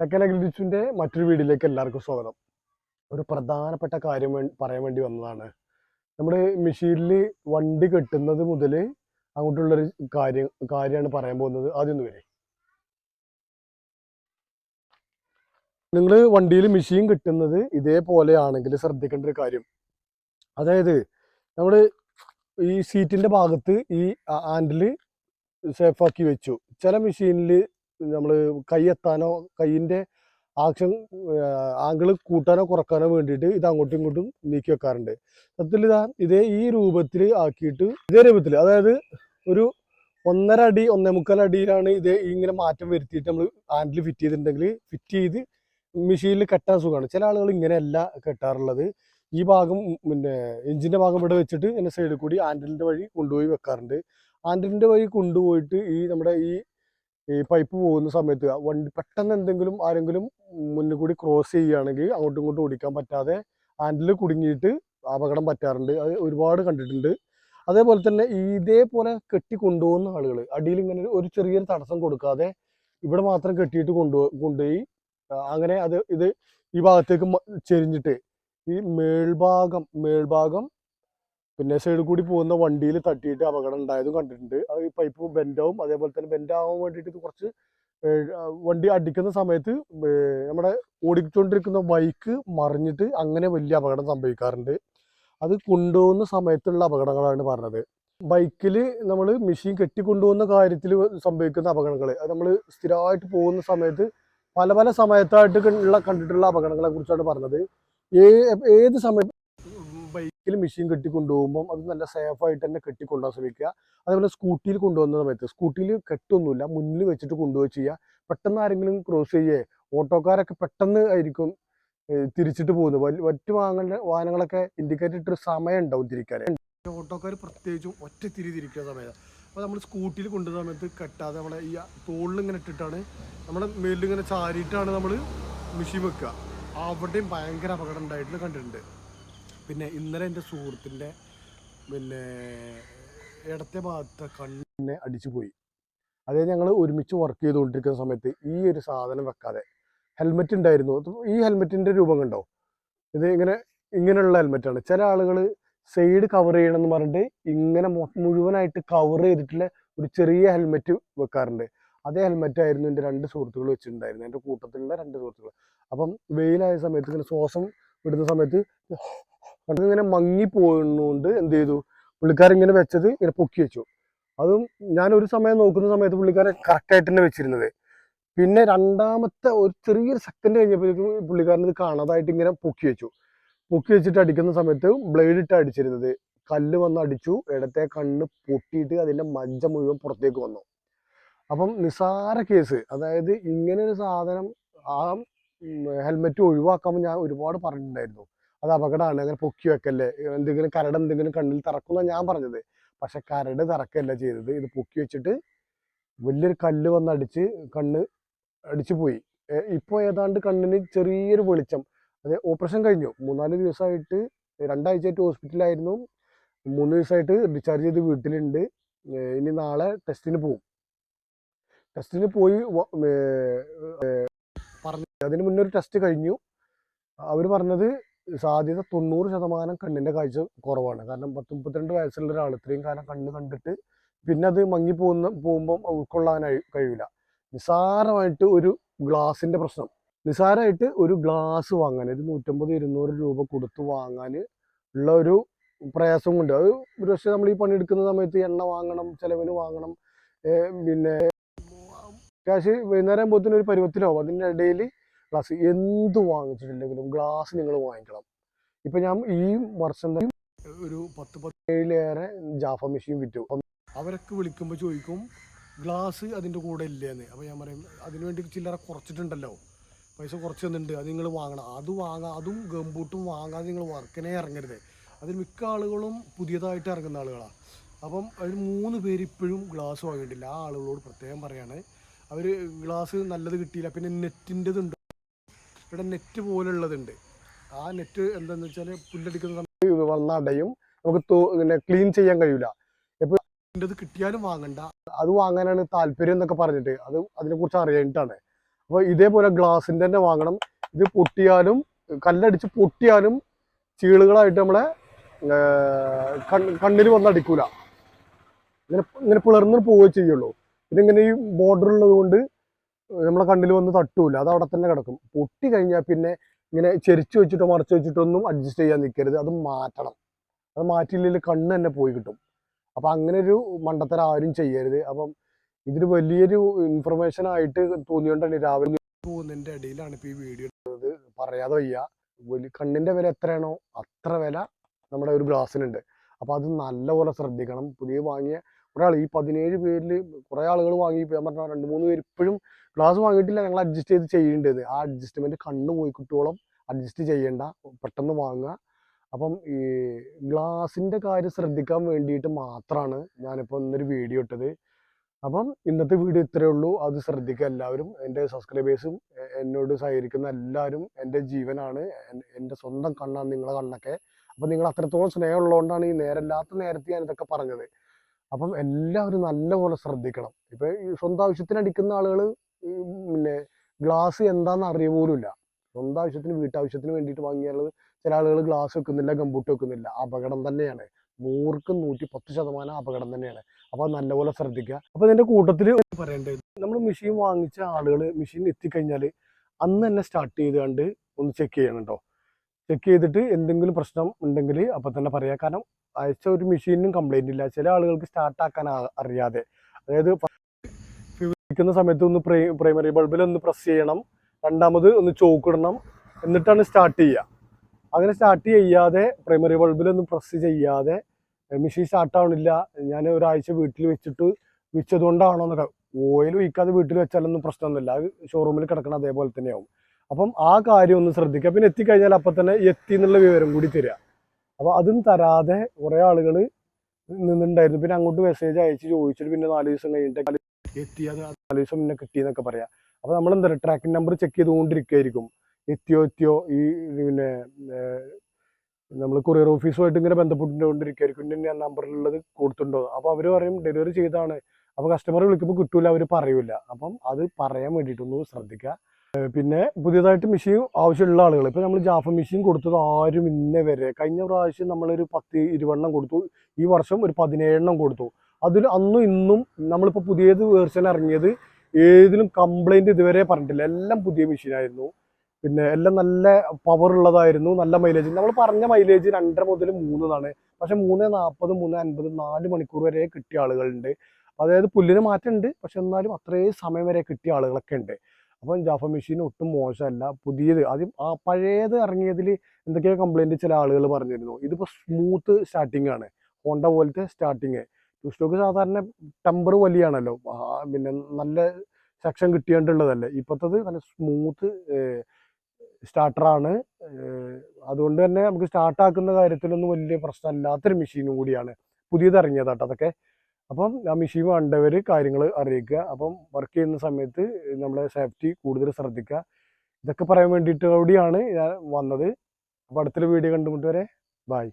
ടെക്കൻ അഗ്രിഡിച്ചിന്റെ മറ്റൊരു വീഡിയോയിലേക്ക് എല്ലാവർക്കും സ്വാഗതം. ഒരു പ്രധാനപ്പെട്ട കാര്യം പറയാൻ വേണ്ടി വന്നതാണ്. നമ്മുടെ മെഷീനിൽ വണ്ടി കെട്ടുന്നത് മുതൽ അങ്ങോട്ടുള്ളൊരു കാര്യം കാര്യമാണ് പറയാൻ പോകുന്നത്. ആദ്യം വരെ. നിങ്ങൾ വണ്ടിയിൽ മെഷീൻ കിട്ടുന്നത് ഇതേപോലെയാണെങ്കിൽ ശ്രദ്ധിക്കേണ്ട ഒരു കാര്യം. അതായത് നമ്മൾ ഈ സീറ്റിന്റെ ഭാഗത്ത് ഈ ആൻഡിൽ സേഫാക്കി വെച്ചു. ചില മെഷീനിൽ നമ്മൾ കൈ എത്താനോ കൈയിന്റെ ആക്ഷൻ ആംഗിൾ കൂട്ടാനോ കുറക്കാനോ വേണ്ടിയിട്ട് ഇത് അങ്ങോട്ടും ഇങ്ങോട്ടും നീക്കി വെക്കാറുണ്ട്. സത്യത്തിൽ ഇതാ ഇതേ ഈ രൂപത്തിൽ ആക്കിയിട്ട് ഇതേ രൂപത്തിൽ അതായത് ഒരു ഒന്നര അടി ഒന്നേ മുക്കാൽ അടിയിലാണ് ഇത് ഇങ്ങനെ മാറ്റം വരുത്തിയിട്ട് നമ്മൾ ഹാൻഡിൽ ഫിറ്റ് ചെയ്തിട്ടുണ്ടെങ്കിൽ ഫിറ്റ് ചെയ്ത് മെഷീനിൽ കെട്ടാൻ സുഖമാണ്. ചില ആളുകൾ ഇങ്ങനെയല്ല കെട്ടാറുള്ളത്. ഈ ഭാഗം പിന്നെ എഞ്ചിന്റെ ഭാഗം ഇവിടെ വെച്ചിട്ട് ഇങ്ങനെ സൈഡിൽ കൂടി ഹാൻഡിലിന്റെ വഴി കൊണ്ടുപോയി വെക്കാറുണ്ട്. ഹാൻഡിലിന്റെ വഴി കൊണ്ടുപോയിട്ട് ഈ നമ്മുടെ ഈ ഈ പൈപ്പ് പോകുന്ന സമയത്ത് വണ്ടി പെട്ടെന്ന് എന്തെങ്കിലും ആരെങ്കിലും മുന്നിൽ കൂടി ക്രോസ് ചെയ്യുകയാണെങ്കിൽ അങ്ങോട്ടും ഇങ്ങോട്ടും ഓടിക്കാൻ പറ്റാതെ ഹാൻഡിൽ കുടുങ്ങിയിട്ട് അപകടം പറ്റാറുണ്ട്. അത് ഒരുപാട് കണ്ടിട്ടുണ്ട്. അതേപോലെ തന്നെ ഇതേപോലെ കെട്ടി കൊണ്ടുപോകുന്ന ആളുകൾ അടിയിൽ ഇങ്ങനെ ഒരു ചെറിയൊരു തടസ്സം കൊടുക്കാതെ ഇവിടെ മാത്രം കെട്ടിയിട്ട് കൊണ്ടു കൊണ്ടുപോയി അങ്ങനെ അത് ഇത് ഈ ഭാഗത്തേക്ക് ചെരിഞ്ഞിട്ട് ഈ മേൽഭാഗം മേൽഭാഗം പിന്നെ സൈഡിൽ കൂടി പോകുന്ന വണ്ടിയിൽ തട്ടിയിട്ട് അപകടം ഉണ്ടായതും കണ്ടിട്ടുണ്ട്. അത് ഈ പൈപ്പ് ബെൻഡാവും അതേപോലെ തന്നെ ബെൻഡാവാൻ വേണ്ടിയിട്ട് കുറച്ച് വണ്ടി അടിക്കുന്ന സമയത്ത് നമ്മുടെ ഓടിച്ചുകൊണ്ടിരിക്കുന്ന ബൈക്ക് മറിഞ്ഞിട്ട് അങ്ങനെ വലിയ അപകടം സംഭവിക്കാറുണ്ട്. അത് കൊണ്ടുപോകുന്ന സമയത്തുള്ള അപകടങ്ങളാണ് പറഞ്ഞത്. ബൈക്കിൽ നമ്മൾ മെഷീൻ കെട്ടിക്കൊണ്ടുപോകുന്ന കാര്യത്തിൽ സംഭവിക്കുന്ന അപകടങ്ങൾ അത് നമ്മൾ സ്ഥിരമായിട്ട് പോകുന്ന സമയത്ത് പല പല സമയത്തായിട്ട് ഉള്ള കണ്ടിട്ടുള്ള അപകടങ്ങളെ കുറിച്ചാണ് പറഞ്ഞത്. ഏത് സമയത്ത് ബൈക്കിൽ മെഷീൻ കെട്ടി കൊണ്ടുപോകുമ്പോൾ അത് നല്ല സേഫ് ആയിട്ട് തന്നെ കെട്ടി കൊണ്ടുപോകാൻ ശ്രമിക്കുക. അതേപോലെ സ്കൂട്ടിയിൽ കൊണ്ടുവന്ന സമയത്ത് സ്കൂട്ടിയിൽ കെട്ടൊന്നുമില്ല മുന്നിൽ വെച്ചിട്ട് കൊണ്ടുപോയി ചെയ്യുക. പെട്ടെന്ന് ആരെങ്കിലും ക്രോസ് ചെയ്യേ ഓട്ടോക്കാരൊക്കെ പെട്ടെന്ന് ആയിരിക്കും തിരിച്ചിട്ട് പോകുന്നത്. മറ്റു വാഹനങ്ങളുടെ വാഹനങ്ങളൊക്കെ ഇൻഡിക്കേറ്റർ ഇട്ടൊരു സമയം ഉണ്ടാവും തിരിക്കാൻ ഓട്ടോക്കാർ പ്രത്യേകിച്ചും ഒറ്റ തിരി തിരിക്കുന്ന സമയത്ത്. അപ്പോൾ നമ്മൾ സ്കൂട്ടിയിൽ കൊണ്ടുവന്ന സമയത്ത് കെട്ടാതെ നമ്മളെ ഈ തോളിൽ ഇങ്ങനെ ഇട്ടിട്ടാണ് നമ്മുടെ മേലിൽ ഇങ്ങനെ ചാരിയിട്ടാണ് നമ്മൾ മെഷീൻ വെക്കുക. അവിടെയും ഭയങ്കര അപകടം ഉണ്ടായിട്ട് കണ്ടിട്ടുണ്ട്. പിന്നെ ഇന്നലെ എന്റെ സുഹൃത്തിന്റെ പിന്നെ ഇടത്തെ ഭാഗത്തെ കണ്ണിനെ അടിച്ചു പോയി. അതായത് ഞങ്ങൾ ഒരുമിച്ച് വർക്ക് ചെയ്തുകൊണ്ടിരിക്കുന്ന സമയത്ത് ഈ ഒരു സാധനം വെക്കാതെ ഹെൽമെറ്റ് ഉണ്ടായിരുന്നു. ഈ ഹെൽമെറ്റിന്റെ രൂപം കണ്ടോ? ഇത് ഇങ്ങനെ ഇങ്ങനെയുള്ള ഹെൽമെറ്റാണ് ചില ആളുകൾ സൈഡ് കവർ ചെയ്യണമെന്ന് പറഞ്ഞിട്ട് ഇങ്ങനെ മുഴുവനായിട്ട് കവർ ചെയ്തിട്ടുള്ള ഒരു ചെറിയ ഹെൽമെറ്റ് വെക്കാറുണ്ട്. അതേ ഹെൽമെറ്റ് ആയിരുന്നു എന്റെ രണ്ട് സുഹൃത്തുക്കൾ വെച്ചിട്ടുണ്ടായിരുന്നു എന്റെ കൂട്ടത്തിലുള്ള രണ്ട് സുഹൃത്തുക്കൾ. അപ്പം വെയിലായ സമയത്ത് ഇങ്ങനെ ശ്വാസം വിടുന്ന സമയത്ത് ഇങ്ങനെ മങ്ങി പോകുന്നതുകൊണ്ട് എന്ത് ചെയ്തു? പുള്ളിക്കാരൻ ഇങ്ങനെ വെച്ചത് ഇങ്ങനെ പൊക്കി വെച്ചു. അതും ഞാൻ ഒരു സമയം നോക്കുന്ന സമയത്ത് പുള്ളിക്കാരൻ കറക്റ്റായിട്ട് തന്നെ വെച്ചിരുന്നത്. പിന്നെ രണ്ടാമത്തെ ഒരു ചെറിയൊരു സെക്കൻഡ് കഴിഞ്ഞപ്പോഴേക്കും പുള്ളിക്കാരൻ ഇത് കാണാതായിട്ട് ഇങ്ങനെ പൊക്കി വെച്ചു. പൊക്കി വെച്ചിട്ട് അടിക്കുന്ന സമയത്ത് ബ്ലേഡ് ഇട്ട് അടിച്ചിരുന്നത്. കല്ല് വന്ന് അടിച്ചു. ഇടത്തെ കണ്ണ് പൊട്ടിയിട്ട് അതിന്റെ മജ്ജ മുഴുവൻ പുറത്തേക്ക് വന്നു. അപ്പം നിസാര കേസ് അതായത് ഇങ്ങനെ ഒരു സാധനം ആ ഹെൽമെറ്റ് ഒഴിവാക്കാൻ ഞാൻ ഒരുപാട് പറഞ്ഞിട്ടുണ്ടായിരുന്നു. അത് അപകടമാണ്. അങ്ങനെ പൊക്കി വെക്കല്ലേ? എന്തെങ്കിലും കരട് എന്തെങ്കിലും കണ്ണിൽ തറക്കുന്ന ഞാൻ പറഞ്ഞത്. പക്ഷെ കരട് തറക്കല്ല ചെയ്തത്. ഇത് പൊക്കി വെച്ചിട്ട് വലിയൊരു കല്ല് വന്ന് അടിച്ച് കണ്ണ് അടിച്ചു പോയി. ഇപ്പൊ ഏതാണ്ട് കണ്ണിന് ചെറിയൊരു വെളിച്ചം. അത് ഓപ്പറേഷൻ കഴിഞ്ഞു. മൂന്നാൽ ദിവസമായിട്ട് രണ്ടാഴ്ചയായിട്ട് ഹോസ്പിറ്റലായിരുന്നു മൂന്ന് ദിവസമായിട്ട് ഡിസ്ചാർജ് ചെയ്ത് വീട്ടിലുണ്ട്. ഇനി നാളെ ടെസ്റ്റിന് പോകും ടെസ്റ്റിന് പോയി പറഞ്ഞു അതിന് മുന്നേ ഒരു ടെസ്റ്റ് കഴിഞ്ഞു. അവർ പറഞ്ഞത് സാധ്യത തൊണ്ണൂറ് ശതമാനം കണ്ണിന്റെ കാഴ്ച കുറവാണ്. കാരണം പത്ത് മുപ്പത്തിരണ്ട് വയസ്സുള്ള ഒരാൾ ഇത്രയും കാലം കണ്ണ് കണ്ടിട്ട് പിന്നെ അത് മങ്ങി പോകുന്ന പോകുമ്പോൾ ഉൾക്കൊള്ളാൻ കഴിയില്ല നിസാരമായിട്ട് ഒരു ഗ്ലാസിന്റെ പ്രശ്നം. നിസാരമായിട്ട് ഒരു ഗ്ലാസ് വാങ്ങാൻ ഒരു നൂറ്റമ്പത് ഇരുന്നൂറ് രൂപ കൊടുത്ത് വാങ്ങാൻ ഉള്ള ഒരു പ്രയാസം കൊണ്ട് അത് ഒരു പക്ഷേ നമ്മൾ ഈ പണിയെടുക്കുന്ന സമയത്ത് എണ്ണ വാങ്ങണം ചിലവിന് വാങ്ങണം പിന്നെ ക്യാഷ് വൈകുന്നേരം ആകുമ്പോഴത്തേനും ഒരു പരുവത്തിലാവും. അതിന്റെ ഇടയിൽ ഗ്ലാസ് എന്ത് വാങ്ങിച്ചിട്ടുണ്ടെങ്കിലും ഗ്ലാസ് നിങ്ങൾ വാങ്ങിക്കണം. ഇപ്പൊ ഞാൻ ഈ വർഷം തന്നെ ഒരു പത്ത് പത്തേഴിലേറെ ജാഫ മെഷീൻ വിറ്റു. അവരൊക്കെ വിളിക്കുമ്പോൾ ചോദിക്കും ഗ്ലാസ് അതിന്റെ കൂടെ ഇല്ലേന്ന്. അപ്പോൾ ഞാൻ പറയും അതിനു വേണ്ടി ചില്ലറ കുറച്ചിട്ടുണ്ടല്ലോ. പൈസ കുറച്ച് തന്നിട്ടുണ്ട് അത് നിങ്ങൾ വാങ്ങണം. അത് വാങ്ങാം അതും ഗംബൂട്ടും വാങ്ങാതെ നിങ്ങൾ വർക്കിനെ ഇറങ്ങരുത്. അതിൽ മിക്ക ആളുകളും പുതിയതായിട്ട് ഇറങ്ങുന്ന ആളുകളാണ് അപ്പം അതിൽ മൂന്ന് പേര് ഇപ്പോഴും ഗ്ലാസ് വാങ്ങിയിട്ടില്ല. ആ ആളുകളോട് പ്രത്യേകം പറയാണ് അവർ ഗ്ലാസ് നല്ലത് കിട്ടിയില്ല. പിന്നെ നെറ്റിന്റെതുണ്ട് ഇവിടെ നെറ്റ് പോലുള്ളതുണ്ട്. ആ നെറ്റ് എന്താന്ന് വെച്ചാൽ പുല്ലടിക്കുന്ന സമയത്ത് വന്ന അടയും. നമുക്ക് പിന്നെ ക്ലീൻ ചെയ്യാൻ കഴിയില്ല എപ്പോൾ ഇത് കിട്ടിയാലും വാങ്ങണ്ട. അത് വാങ്ങാനാണ് താല്പര്യം എന്നൊക്കെ പറഞ്ഞിട്ട് അത് അതിനെക്കുറിച്ച് അറിയാനിട്ടാണ്. അപ്പോൾ ഇതേപോലെ ഗ്ലാസിന്റെ തന്നെ വാങ്ങണം. ഇത് പൊട്ടിയാലും കല്ലടിച്ച് പൊട്ടിയാലും ചീളുകളായിട്ട് നമ്മളെ കണ്ണിൽ വന്നടിക്കൂല ഇങ്ങനെ ഇങ്ങനെ പിളർന്ന് പോവുകയേ ചെയ്യുള്ളൂ. പിന്നെ ഈ ബോർഡർ ഉള്ളത് കൊണ്ട് നമ്മളെ കണ്ണിൽ വന്ന് തട്ടൂല. അത് അവിടെ തന്നെ കിടക്കും. പൊട്ടി കഴിഞ്ഞാൽ പിന്നെ ഇങ്ങനെ ചെരിച്ചു വെച്ചിട്ടോ മറച്ചു വെച്ചിട്ടോ ഒന്നും അഡ്ജസ്റ്റ് ചെയ്യാൻ നിൽക്കരുത് അത് മാറ്റണം. അത് മാറ്റിയില്ലെങ്കിൽ കണ്ണ് തന്നെ പോയി കിട്ടും. അപ്പം അങ്ങനെ ഒരു മണ്ടത്തരം ആരും ചെയ്യരുത്. അപ്പം ഇതിന് വലിയൊരു ഇൻഫർമേഷൻ ആയിട്ട് തോന്നിയോണ്ടാണ് രാവിലെ പോകുന്നതിന്റെ ഇടയിലാണ് ഇപ്പോൾ ഈ വീഡിയോ എടുത്തത്. പറയാതെ വയ്യ. വലിയ കണ്ണിന്റെ വില എത്രയാണോ അത്ര വില നമ്മുടെ ഒരു ഗ്ലാസ്സിനുണ്ട്. അപ്പോൾ അത് നല്ലപോലെ ശ്രദ്ധിക്കണം. പുതിയ വാങ്ങിയ ഒരാൾ ഈ പതിനേഴ് പേരിൽ കുറേ ആളുകൾ വാങ്ങി. ഞാൻ പറഞ്ഞ രണ്ട് മൂന്ന് പേര് ഇപ്പോഴും ഗ്ലാസ് വാങ്ങിയിട്ടില്ല. ഞങ്ങൾ അഡ്ജസ്റ്റ് ചെയ്ത് ചെയ്യേണ്ടത്. ആ അഡ്ജസ്റ്റ്മെന്റ് കണ്ണു പോയി കിട്ടുവോളം അഡ്ജസ്റ്റ് ചെയ്യേണ്ട. പെട്ടെന്ന് വാങ്ങുക. അപ്പം ഈ ഗ്ലാസിന്റെ കാര്യം ശ്രദ്ധിക്കാൻ വേണ്ടിയിട്ട് മാത്രമാണ് ഞാനിപ്പോൾ ഇന്നൊരു വീഡിയോ ഇട്ടത്. അപ്പം ഇന്നത്തെ വീഡിയോ ഇത്രയേ ഉള്ളൂ. അത് ശ്രദ്ധിക്കുക എല്ലാവരും. എന്റെ സബ്സ്ക്രൈബേഴ്സും എന്നോട് സഹകരിക്കുന്ന എല്ലാവരും എന്റെ ജീവനാണ്. എൻ- എന്റെ സ്വന്തം കണ്ണാണ് നിങ്ങളെ കണ്ണൊക്കെ. അപ്പം നിങ്ങൾ അത്രത്തോളം സ്നേഹമുള്ളതുകൊണ്ടാണ് ഈ നേരല്ലാത്ത നേരത്തെ ഞാൻ ഇതൊക്കെ പറഞ്ഞത്. അപ്പം എല്ലാവരും നല്ലപോലെ ശ്രദ്ധിക്കണം. ഇപ്പം ഈ സ്വന്തം ആവശ്യത്തിന് അടിക്കുന്ന ആളുകൾ പിന്നെ ഗ്ലാസ് എന്താണെന്ന് അറിയ പോലുമില്ല. സ്വന്തം ആവശ്യത്തിന് വീട്ടാവശ്യത്തിന് വേണ്ടിയിട്ട് വാങ്ങിയാലുള്ളത് ചില ആളുകൾ ഗ്ലാസ് വെക്കുന്നില്ല ഗംബൂട്ട് വെക്കുന്നില്ല. അപകടം തന്നെയാണ്. നൂറുക്കും നൂറ്റി പത്ത് ശതമാനം അപകടം തന്നെയാണ്. അപ്പോൾ നല്ലപോലെ ശ്രദ്ധിക്കുക. അപ്പോൾ ഇതിന്റെ കൂട്ടത്തിൽ പറയേണ്ടത് നമ്മൾ മെഷീൻ വാങ്ങിച്ച ആളുകൾ മെഷീൻ എത്തിക്കഴിഞ്ഞാൽ അന്ന് തന്നെ സ്റ്റാർട്ട് ചെയ്ത് കണ്ട് ഒന്ന് ചെക്ക് ചെയ്യണം കേട്ടോ ചെക്ക് ചെയ്തിട്ട് എന്തെങ്കിലും പ്രശ്നം ഉണ്ടെങ്കിൽ അപ്പം തന്നെ പറയാം. കാരണം അയച്ച ഒരു മെഷീനും കംപ്ലൈന്റ് ഇല്ല. ചില ആളുകൾക്ക് സ്റ്റാർട്ട് ആക്കാൻ ആ- അറിയാതെ. അതായത് ഉപയോഗിക്കുന്ന സമയത്ത് ഒന്ന് പ്രൈ പ്രൈമറി ബൾബിൽ ഒന്ന് പ്രസ് ചെയ്യണം. രണ്ടാമത് ഒന്ന് ചോക്കിടണം എന്നിട്ടാണ് സ്റ്റാർട്ട് ചെയ്യുക. അങ്ങനെ സ്റ്റാർട്ട് ചെയ്യാതെ പ്രൈമറി ബൾബിൽ ഒന്ന് പ്രസ് ചെയ്യാതെ മെഷീൻ സ്റ്റാർട്ട് ആവണില്ല. ഞാൻ ഒരാഴ്ച വീട്ടിൽ വെച്ചിട്ട് വെച്ചതുകൊണ്ടാണോ എന്നൊക്കെ. ഓയിൽ ഒഴിക്കാതെ വീട്ടിൽ വെച്ചാലൊന്നും പ്രശ്നമൊന്നുമില്ല. അത് ഷോറൂമിൽ കിടക്കണം അതേപോലെ തന്നെയാവും. അപ്പം ആ കാര്യം ഒന്ന് ശ്രദ്ധിക്കുക. പിന്നെ എത്തിക്കഴിഞ്ഞാൽ അപ്പം തന്നെ എത്തി എന്നുള്ള വിവരം കൂടി തരിക. അപ്പോൾ അതും തരാതെ കുറേ ആളുകൾ നിന്നുണ്ടായിരുന്നു പിന്നെ അങ്ങോട്ട് മെസ്സേജ് അയച്ച് ചോദിച്ചിട്ട് പിന്നെ നാല് ദിവസം കഴിഞ്ഞിട്ട് എത്തി. അത് നാല് ദിവസം പിന്നെ കിട്ടിയെന്നൊക്കെ പറയാം. അപ്പോൾ നമ്മൾ എന്താ പറയുക? ട്രാക്കിംഗ് നമ്പർ ചെക്ക് ചെയ്തുകൊണ്ടിരിക്കുകയായിരിക്കും എത്തിയോ എത്തിയോ? ഈ പിന്നെ നമ്മൾ കൊറിയർ ഓഫീസുമായിട്ട് ഇങ്ങനെ ബന്ധപ്പെട്ടുകൊണ്ടിരിക്കുകയായിരിക്കും ഇന്ന നമ്പറിലുള്ളത് കൊടുത്തിട്ടുണ്ടോ? അപ്പോൾ അവർ പറയും ഡെലിവറി ചെയ്താണ് അപ്പോൾ കസ്റ്റമർ വിളിക്കുമ്പോൾ കിട്ടൂല അവർ പറയൂല. അപ്പം അത് പറയാൻ വേണ്ടിയിട്ടൊന്ന് ശ്രദ്ധിക്കുക. പിന്നെ പുതിയതായിട്ട് മെഷീൻ ആവശ്യമുള്ള ആളുകൾ. ഇപ്പോൾ നമ്മൾ ജാഫ മെഷീൻ കൊടുത്തത് ആരും ഇന്നേ വരെ. കഴിഞ്ഞ പ്രാവശ്യം നമ്മളൊരു പത്ത് ഇരുപതെണ്ണം കൊടുത്തു. ഈ വർഷം ഒരു പതിനേഴെണ്ണം കൊടുത്തു. അതിൽ അന്നും ഇന്നും നമ്മളിപ്പോൾ പുതിയത് വേർഷൻ ഇറങ്ങിയത് ഏതിലും കംപ്ലൈന്റ് ഇതുവരെ പറഞ്ഞിട്ടില്ല. എല്ലാം പുതിയ മെഷീനായിരുന്നു പിന്നെ എല്ലാം നല്ല പവർ ഉള്ളതായിരുന്നു. നല്ല മൈലേജ് നമ്മൾ പറഞ്ഞ മൈലേജ് രണ്ടര മുതൽ മൂന്നതാണ്. പക്ഷെ മൂന്ന് നാൽപ്പത് മൂന്ന് അൻപത് നാല് മണിക്കൂർ വരെ കിട്ടിയ ആളുകളുണ്ട്. അതായത് പുല്ലിന് മാറ്റമുണ്ട്. പക്ഷെ എന്നാലും അത്രയും സമയം വരെ കിട്ടിയ ആളുകളൊക്കെ ഉണ്ട്. അപ്പം ജാഫ മെഷീൻ ഒട്ടും മോശമല്ല. പുതിയത് ആദ്യം ആ പഴയത് ഇറങ്ങിയതിൽ എന്തൊക്കെയോ കംപ്ലൈന്റ് ചില ആളുകൾ പറഞ്ഞിരുന്നു. ഇതിപ്പോൾ സ്മൂത്ത് സ്റ്റാർട്ടിംഗ് ആണ്. ഹോണ്ട പോലത്തെ സ്റ്റാർട്ടിങ് സ്റ്റോക്ക് സാധാരണ ടെമ്പർ വലിയാണല്ലോ. പിന്നെ നല്ല സെക്ഷൻ കിട്ടിയിട്ടുള്ളതല്ലേ ഇപ്പോഴത്തത് നല്ല സ്മൂത്ത് സ്റ്റാർട്ടറാണ് അതുകൊണ്ട് തന്നെ നമുക്ക് സ്റ്റാർട്ടാക്കുന്ന കാര്യത്തിലൊന്നും വലിയ പ്രശ്നമില്ലാത്തൊരു മെഷീനും കൂടിയാണ്. പുതിയത് ഇറങ്ങിയതാട്ടോ. അതൊക്കെ അപ്പം ആ മെഷീൻ വേണ്ടവർ കാര്യങ്ങൾ അറിയിക്കുക. അപ്പം വർക്ക് ചെയ്യുന്ന സമയത്ത് നമ്മളെ സേഫ്റ്റി കൂടുതൽ ശ്രദ്ധിക്കുക. ഇതൊക്കെ പറയാൻ വേണ്ടിയിട്ട് കൂടിയാണ് ഞാൻ വന്നത്. അപ്പോൾ അടുത്തൊരു വീഡിയോ കണ്ടുമുട്ട് വരെ. ബായ്